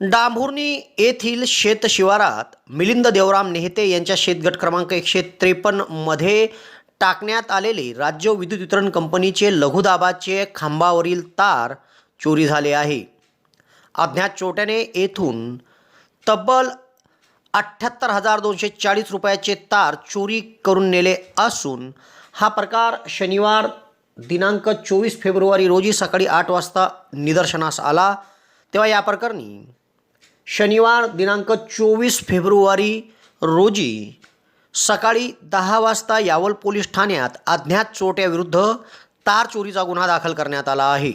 डांभुर्णी येथील शेतशिवारात मिलिंद देवराम नेहते यांच्या शेतगट क्रमांक एकशे त्रेपन्नमध्ये टाकण्यात आलेले राज्य विद्युत वितरण कंपनीचे लघुदाबाचे खांबावरील तार चोरी झाले आहे. अज्ञात चोट्याने येथून तब्बल अठ्ठ्याहत्तर हजार दोनशे चाळीस रुपयाचे तार चोरी करून नेले असून हा प्रकार शनिवार दिनांक चोवीस फेब्रुवारी रोजी सकाळी आठ वाजता निदर्शनास आला. तेव्हा या प्रकरणी शनिवार दिनांक चोवीस फेब्रुवारी रोजी सकाळी दहा वाजता यावल पोलीस ठाण्यात अज्ञात चोट्याविरुद्ध तार चोरीचा गुन्हा दाखल करण्यात आला आहे.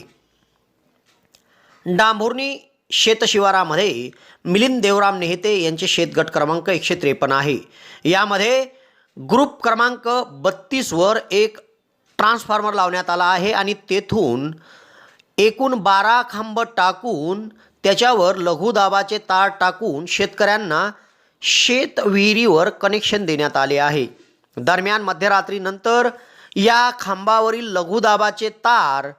डांभोर्णी शेतशिवारामध्ये मिलिंद देवराम नेहते यांचे शेतगट क्रमांक एकशे त्रेपन्न आहे. यामध्ये ग्रुप क्रमांक बत्तीसवर एक ट्रान्सफॉर्मर लावण्यात आला आहे आणि तेथून एकूण बारा खांब टाकून त्याच्यावर लघुदाबाचे तार टाकून शेतकऱ्यांना शेत विहिरीवर कनेक्शन देण्यात आले आहे. दरम्यान मध्यरात्रीनंतर या खांबावरील लघुदाबाचे तार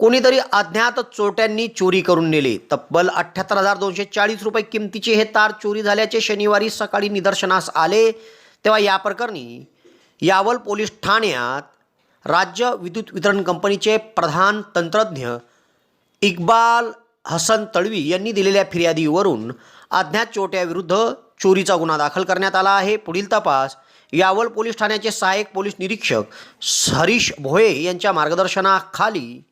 कोणीतरी अज्ञात चोरट्यांनी चोरी करून नेले. तब्बल अठ्ठ्याहत्तर हजार दोनशे चाळीस रुपये किमतीचे हे तार चोरी झाल्याचे शनिवारी सकाळी निदर्शनास आले. तेव्हा या प्रकरणी यावल पोलीस ठाण्यात राज्य विद्युत वितरण कंपनीचे प्रधान तंत्रज्ञ इक्बाल हसन तळवी यांनी दिलेल्या फिर्यादीवरून अज्ञात चोट्याविरुद्ध चोरीचा गुन्हा दाखल करण्यात आला आहे. पुढील तपास यावल पोलीस ठाण्याचे सहाय्यक पोलीस निरीक्षक हरीश भोये यांच्या मार्गदर्शनाखाली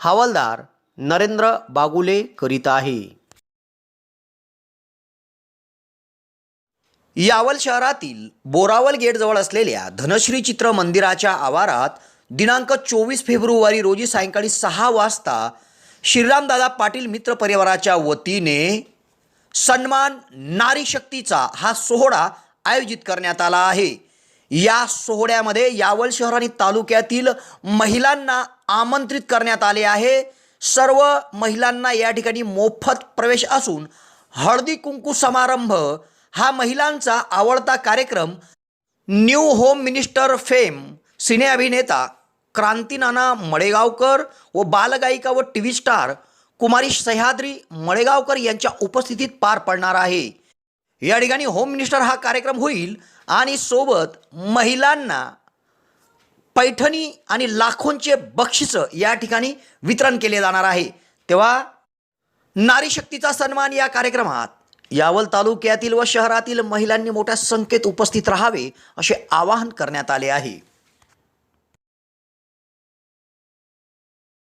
हवालदार नरेंद्र बागुले करीत आहे. यावल शहरातील बोरावल गेटजवळ असलेल्या धनश्री चित्र मंदिराच्या आवारात दिनांक चोवीस फेब्रुवारी रोजी सायंकाळी सहा वाजता श्रीरामदादा पाटील मित्र परिवाराच्या वतीने सन्मान नारी शक्तीचा हा सोहळा आयोजित करण्यात आला आहे. या सोहळ्यामध्ये यावल शहर आणि तालुक्यातील महिलांना आमंत्रित करण्यात आले आहे. सर्व महिलांना या ठिकाणी मोफत प्रवेश असून हळदी कुंकू समारंभ हा महिलांचा आवडता कार्यक्रम new home minister fame cine अभिनेता क्रांतीनाना मळेगावकर व बालगायिका व टी व्ही स्टार कुमारी सह्याद्री मळेगावकर यांच्या उपस्थितीत पार पडणार आहे. या ठिकाणी होम मिनिस्टर हा कार्यक्रम होईल आणि सोबत महिलांना पैठणी आणि लाखोंचे बक्षिसं या ठिकाणी वितरण केले जाणार आहे. तेव्हा नारी शक्तीचा सन्मान या कार्यक्रमात यावल तालुक्यातील व शहरातील महिलांनी मोठ्या संख्येत उपस्थित राहावे असे आवाहन करण्यात आले आहे.